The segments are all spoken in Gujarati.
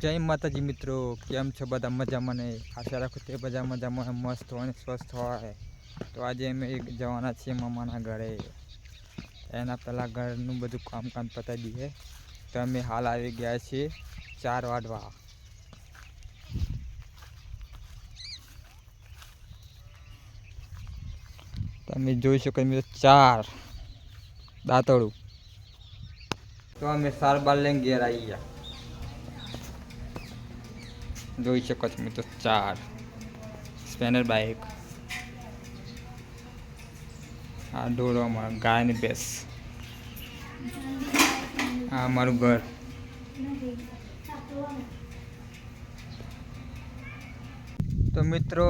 જય માતાજી મિત્રો, કેમ છો બધા મજામાં ને? આશા રાખું તે બધા મજામાં મસ્ત હોય ને સ્વસ્થ હોય. તો આજે અમે એક જવાના છીએ મામાના ઘરે. એના પહેલાં ઘરનું બધું કામ કામ પતાવી દઈએ. તો અમે હાલ આવી ગયા છીએ ચાર વાડવા. તમે જોઈ શકો મિત્રો, ચાર દાંતળું. તો અમે સાર બાર લઈને ઘેર આવી ગયા જોઈ શકો છો મિત્રો ચાર. સ્પેનર બાઇક આ ઢોરો અમારા ગાયની ભેંસ. આ અમારું ઘર. તો મિત્રો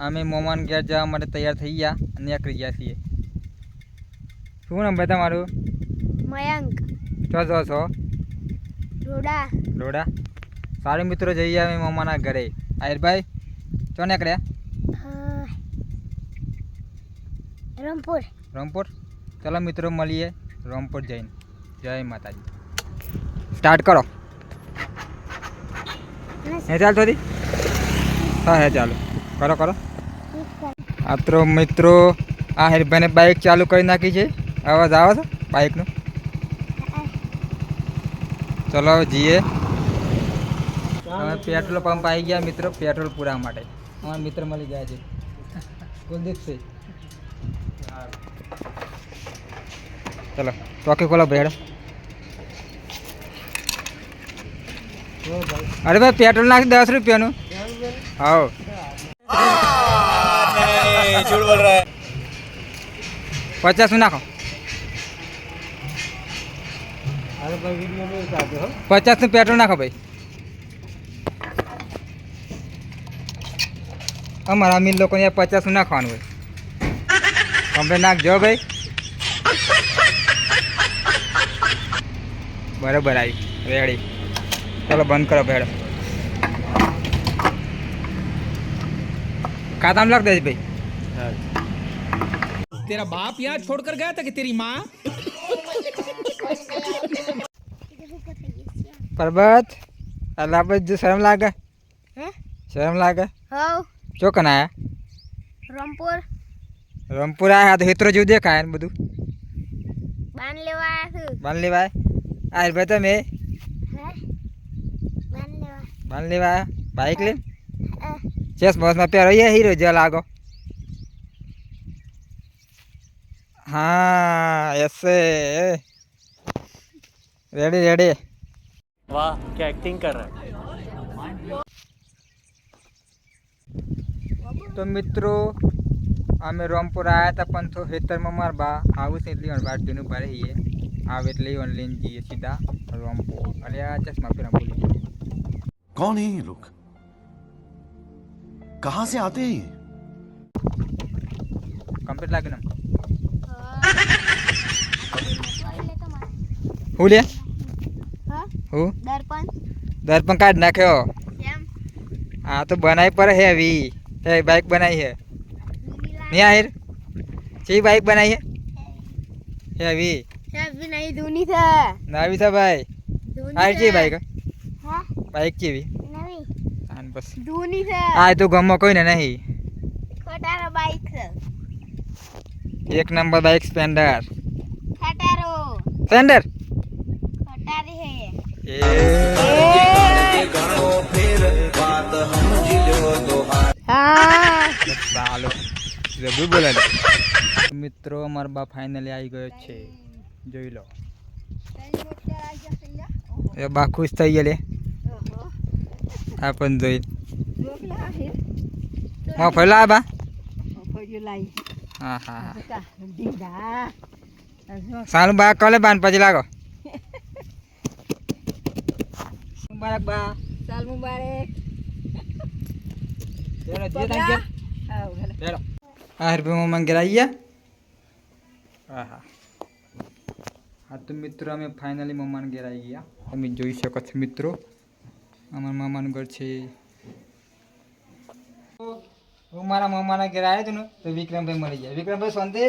અમે મોમાન ઘેર જવા માટે તૈયાર થઈ ગયા અને નીકળી ગયા છીએ. શું નામ ભાઈ તમારું? મયંક. છો છો છો? ડોડા લોડા સારું મિત્રો જઈએ આવે મમ્માના ઘરે. આયરભાઈ ચો નીકળ્યા? રમપુર. રમપુર? ચલો મિત્રો મળીએ રમપુર જઈને. જય માતાજી. સ્ટાર્ટ કરો. હે ચાલ થોડી? હા હે ચાલો. કરો કરો. આ તો મિત્રો આ હેરભાઈને બાઇક ચાલુ કરી નાખી છે. અવાજ આવે છે? બાઇકનું ચલો જઈએ. અમે પેટ્રોલ પંપ આવી ગયા મિત્રો, પેટ્રોલ પૂરા માટે. અમારા મિત્ર મળી ગયા છે. કુલદીપસિંહ ચલો ટોકી ખોલો ભેડ અરે ભાઈ, પેટ્રોલ નાખી દસ રૂપિયાનું. હા પચાસ નાખો. પચાસનું પેટ્રોલ નાખો ભાઈ. અમારા અમીર લોકોને પચાસ નાખવાનું હોય. કમ્પ્લેન નાખજો ભાઈ. બરાબર આવી. રેડી. ચાલો બંધ કરો ભેડ ખાતામાં લખ દેજ ભાઈ. તેરા બાપ યાર છોડ કર ગયા તા કે તેરી માં પરબત અલ્લાહ પર શરમ લાગે? શરમ લાગે? હા ચોકન આયા રંપુર રમપુર આયા તો હેતરો જેવું દેખાય ને બધું બાન લેવા આવ્યા છું બાન લેવાય આ ભાઈ તમે હે બાન લેવા બાન લેવા બાઇક લે અ, ચેસ બસમાં પહેરો એ હીરો જે લાગો હા એસે રેડી રેડી वाह क्या एक्टिंग कर रहा है તો મિત્રો અમે રોમપુર આવ્યા હતા પણ તો ખેતરમાં માર બા આવું છે એટલે વાટ જોઈને ઉભા રહીએ આવે એટલે ઈવન લઈને જઈએ સીધા રોમપુર અરે આ ચશ્મા પેલા બોલી ગયો कौन है ये लोग कहां से आते हैं ये કમ્પ્લીટ લાગે ને ટોયલેટ માં. હું લે હા હું દર્પણ દર્પણ કાઢ નાખ્યો કેમ આ તો બનાવી પર હે હે બાઇક બનાવી હે નિયા હેર ચી બાઇક બનાવી હે હે વી સાહેબ નહીં ધૂની છે નવી છે. ભાઈ આ ચી બાઇક હા. બાઇક ચેવી નવી. આન બસ. ધૂની છે. આ તો ગમો કોઈને નહીં. ખોટારો બાઈક છે. એક નંબર બાઇક સ્પ્લેન્ડર ખટારો. સ્પ્લેન્ડર ખટારી હે એ. ચાલો. જબરું બોલે મિત્રો અમારા બા ફાઇનલી આવી ગયો છે. જોઈ લો. એ બા ખુશ થઈ ગયા લે આ પણ જોઈ. હા ફેલા બા. હા હા સારું બા કલે બાન પછી લાગો. મુબારક બા. સાલ મુબારક. ચલો જે ચલો આ રૂપિયા મંગેર આવી ગયા હા હા હા તો મિત્રો અમે ફાઇનલી મમ્માને ઘેર આવી ગયા તમે જોઈ શકો છો મિત્રો અમારા મામાનું ઘર છે હું મારા મામાના ઘેર આવ્યો હતો ને તો વિક્રમભાઈ મળી ગયા વિક્રમભાઈ શાંતિ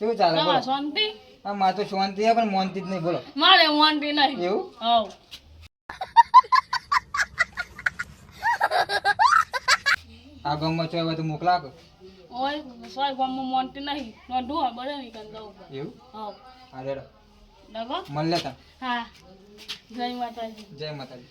કેવું ચાલે શાંતિ હા મારે તો શાંતિ પણ મોનતી જ નહીં બોલો મારે નહીં એવું આ ગામમાં છો હવે તો મોકલા કે ઓય સોય ગામમાં મોનતી નહીં. નોંધું હા બધા નહીં કંદો એવું? હા. અરે ડગો? મન લેતા. હા. જય માતાજી. જય માતાજી.